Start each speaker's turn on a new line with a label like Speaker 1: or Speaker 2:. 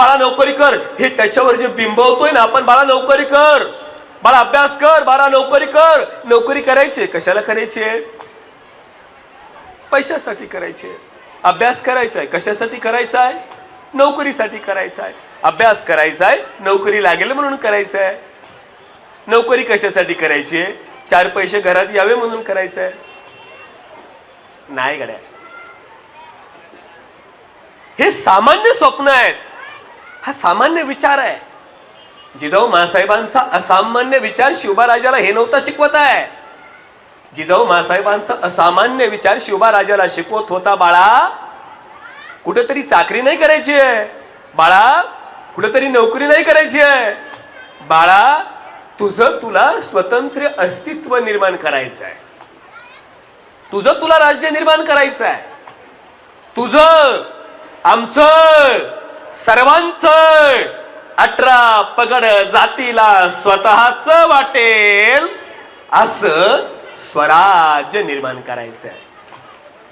Speaker 1: बाळा नोकरी कर. हे त्याच्यावर जे बिंबवतोय ना आपण बाळा नोकरी कर. बाळा अभ्यास कर बाळा नोकरी कर. नोकरी करायची कशाला करायची आहे? पैशासाठी करायची अभ्यास करायचा आहे. कशासाठी करायचा आहे? नोकरीसाठी करायचा आहे. अभ्यास करायचा आहे. नोकरी लागेल म्हणून करायचं आहे. नोकरी कशासाठी करायची आहे? चार पैसे घरात यावे म्हणून करायचं आहे. नाही गड्या. हे सामान्य स्वप्न आहेत. हा सामान्य विचार आहे. जिजाऊ मासाहेबांचा असामान्य विचार शिवबाराजाला हे नव्हता शिकवत आहे. जिजाऊ मासाहेबांचा असामान्य विचार शिवबाराजाला शिकवत होता बाळा. कुठेतरी चाकरी नाही करायची आहे. बाळा कुठेतरी नोकरी नाही करायची आहे. बाळा तुझं तुला स्वतंत्र अस्तित्व निर्माण करायचं आहे. तुझं तुला राज्य निर्माण करायचं आहे. तुझं आमचं सर्वांच अठरा पगड जातीला स्वतःच वाटेल असं स्वराज्य निर्माण करायचं आहे